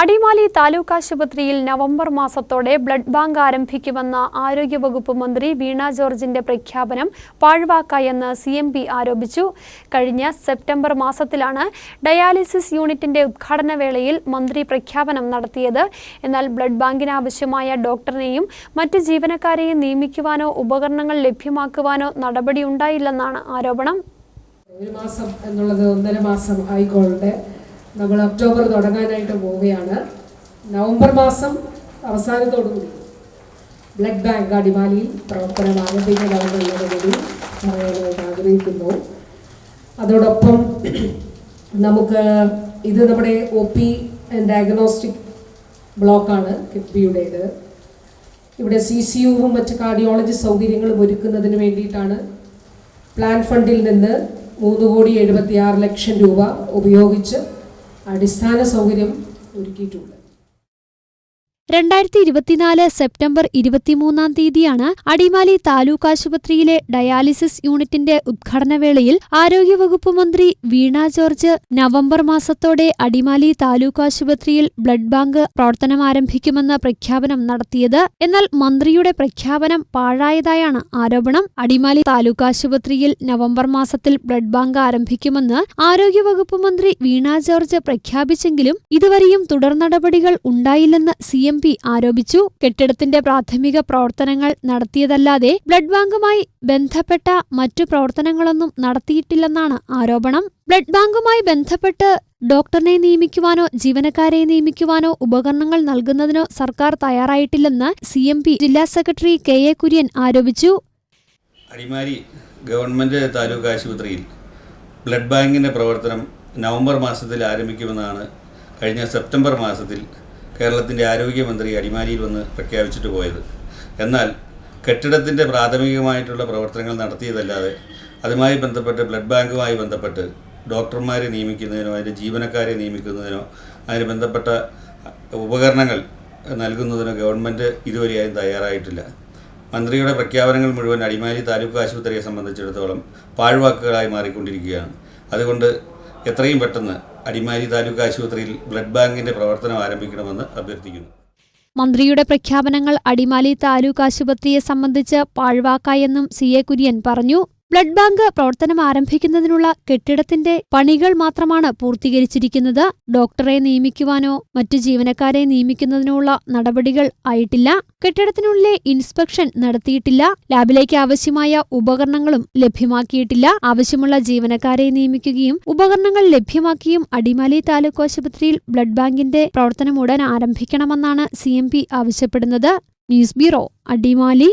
അടിമാലി താലൂക്ക് ആശുപത്രിയിൽ നവംബർ മാസത്തോടെ blood bank ആരംഭിക്കുമെന്ന ആരോഗ്യവകുപ്പ് മന്ത്രി വീണ ജോർജിന്റെ പ്രഖ്യാപനം പാഴ്വാക്കായെന്ന് സി എം പി ആരോപിച്ചു. കഴിഞ്ഞ സെപ്റ്റംബർ മാസത്തിലാണ് ഡയാലിസിസ് യൂണിറ്റിന്റെ ഉദ്ഘാടന വേളയിൽ മന്ത്രി പ്രഖ്യാപനം നടത്തിയത്. എന്നാൽ ബ്ലഡ് ബാങ്കിനാവശ്യമായ ഡോക്ടറിനെയും മറ്റ് ജീവനക്കാരെയും നിയമിക്കുവാനോ ഉപകരണങ്ങൾ ലഭ്യമാക്കുവാനോ നടപടിയുണ്ടായില്ലെന്നാണ് ആരോപണം. ഒരു മാസം എന്നുള്ളത് ഒന്നര മാസം ആയിക്കോട്ടെ നമ്മൾ ഒക്ടോബർ തുടങ്ങാനായിട്ട് പോവുകയാണ്. നവംബർ മാസം അവസാനത്തോടുകൂടി ബ്ലഡ് ബാങ്ക് അടിമാലിയിൽ പ്രവർത്തനം ആരംഭിക്കുന്നതാണെന്നുള്ളതുകൂടി കൂടി പറയാനായിട്ട് ആഗ്രഹിക്കുന്നു. അതോടൊപ്പം നമുക്ക് ഇത് നമ്മുടെ ഒ പി ഡയഗ്നോസ്റ്റിക് ബ്ലോക്കാണ് കിഫ്ബിയുടേത്. ഇവിടെ സി സി യുവും മറ്റ് കാർഡിയോളജി സൗകര്യങ്ങളും ഒരുക്കുന്നതിന് വേണ്ടിയിട്ടാണ് പ്ലാൻ ഫണ്ടിൽ നിന്ന് മൂന്ന് കോടി എഴുപത്തി ആറ് ലക്ഷം രൂപ ഉപയോഗിച്ച് അടിസ്ഥാന സൗകര്യം ഒരുക്കിയിട്ടുണ്ട്. രണ്ടായിരത്തി ഇരുപത്തിനാല് സെപ്റ്റംബർ ഇരുപത്തിമൂന്നാം തീയതിയാണ് അടിമാലി താലൂക്ക് ആശുപത്രിയിലെ ഡയാലിസിസ് യൂണിറ്റിന്റെ ഉദ്ഘാടനവേളയിൽ ആരോഗ്യവകുപ്പ് മന്ത്രി വീണ ജോർജ് നവംബർ മാസത്തോടെ അടിമാലി താലൂക്ക് ആശുപത്രിയിൽ ബ്ലഡ് ബാങ്ക് പ്രവർത്തനം ആരംഭിക്കുമെന്ന പ്രഖ്യാപനം നടത്തിയത്. എന്നാൽ മന്ത്രിയുടെ പ്രഖ്യാപനം പാഴായതായാണ് ആരോപണം. അടിമാലി താലൂക്ക് ആശുപത്രിയിൽ നവംബർ മാസത്തിൽ ബ്ലഡ് ബാങ്ക് ആരംഭിക്കുമെന്ന് ആരോഗ്യവകുപ്പ് മന്ത്രി വീണ ജോർജ് പ്രഖ്യാപിച്ചെങ്കിലും ഇതുവരെയും തുടർ നടപടികൾ ഉണ്ടായില്ലെന്ന് സി എം പി ആരോപിച്ചു. കെട്ടിടത്തിന്റെ പ്രാഥമിക പ്രവർത്തനങ്ങൾ നടത്തിയതല്ലാതെ ബ്ലഡ് ബാങ്കുമായി ബന്ധപ്പെട്ട മറ്റു പ്രവർത്തനങ്ങളൊന്നും നടത്തിയിട്ടില്ലെന്നാണ് ആരോപണം. ബ്ലഡ് ബാങ്കുമായി ബന്ധപ്പെട്ട് ഡോക്ടറിനെ നിയമിക്കുവാനോ ജീവനക്കാരെ നിയമിക്കുവാനോ ഉപകരണങ്ങൾ നൽകുന്നതിനോ സർക്കാർ തയ്യാറായിട്ടില്ലെന്ന് സി ജില്ലാ സെക്രട്ടറി കെ എ കുര്യൻ ആരോപിച്ചു. അടിമാലി ഗവൺമെന്റ് താലൂക്ക് ആശുപത്രിയിൽ ബ്ലഡ് ബാങ്കിന്റെ പ്രവർത്തനം നവംബർ മാസത്തിൽ ആരംഭിക്കുമെന്നാണ് കഴിഞ്ഞ സെപ്റ്റംബർ മാസത്തിൽ കേരളത്തിന്റെ ആരോഗ്യമന്ത്രി അടിമാലിയിൽ വന്ന് പ്രഖ്യാപിച്ചിട്ട് പോയത്. എന്നാൽ കെട്ടിടത്തിന്റെ പ്രാഥമികമായിട്ടുള്ള പ്രവർത്തനങ്ങൾ നടത്തിയതല്ലാതെ അതുമായി ബന്ധപ്പെട്ട് ബ്ലഡ് ബാങ്കുമായി ബന്ധപ്പെട്ട് ഡോക്ടർമാരെ നിയമിക്കുന്നതിനോ അതിന്റെ ജീവനക്കാരെ നിയമിക്കുന്നതിനോ അതിന് ബന്ധപ്പെട്ട ഉപകരണങ്ങൾ നൽകുന്നതിനോ ഗവൺമെന്റ് ഇതുവരെയായും തയ്യാറായിട്ടില്ല. മന്ത്രിയുടെ പ്രഖ്യാപനങ്ങൾ മുഴുവൻ അടിമാലി താലൂക്ക് ആശുപത്രിയെ സംബന്ധിച്ചിടത്തോളം പാഴ്വാക്കുകളായി മാറിക്കൊണ്ടിരിക്കുകയാണ്. അതുകൊണ്ട് എത്രയും പെട്ടെന്ന് അടിമാലി താലൂക്ക് ആശുപത്രിയിൽ ബ്ലഡ് ബാങ്കിന്റെ പ്രവർത്തനം ആരംഭിക്കണമെന്ന് അഭ്യർത്ഥിക്കുന്നു. മന്ത്രിയുടെ പ്രഖ്യാപനങ്ങൾ അടിമാലി താലൂക്ക് ആശുപത്രിയെ സംബന്ധിച്ച് പാഴ്വാക്കായെന്നും സി എ കുര്യൻ പറഞ്ഞു. ബ്ലഡ് ബാങ്ക് പ്രവർത്തനം ആരംഭിക്കുന്നതിനുള്ള കെട്ടിടത്തിന്റെ പണികൾ മാത്രമാണ് പൂർത്തീകരിച്ചിരിക്കുന്നത്. ഡോക്ടറെ നിയമിക്കുവാനോ മറ്റു ജീവനക്കാരെ നിയമിക്കുന്നതിനുള്ള നടപടികൾ ആയിട്ടില്ല. കെട്ടിടത്തിനുള്ളിലെ ഇൻസ്പെക്ഷൻ നടത്തിയിട്ടില്ല. ലാബിലേക്ക് ആവശ്യമായ ഉപകരണങ്ങളും ലഭ്യമാക്കിയിട്ടില്ല. ആവശ്യമുള്ള ജീവനക്കാരെ നിയമിക്കുകയും ഉപകരണങ്ങൾ ലഭ്യമാക്കിയും അടിമാലി താലൂക്ക് ആശുപത്രിയിൽ ബ്ലഡ് ബാങ്കിന്റെ പ്രവർത്തനം ഉടൻ ആരംഭിക്കണമെന്നാണ് സി ആവശ്യപ്പെടുന്നത്. News bureau Adimali.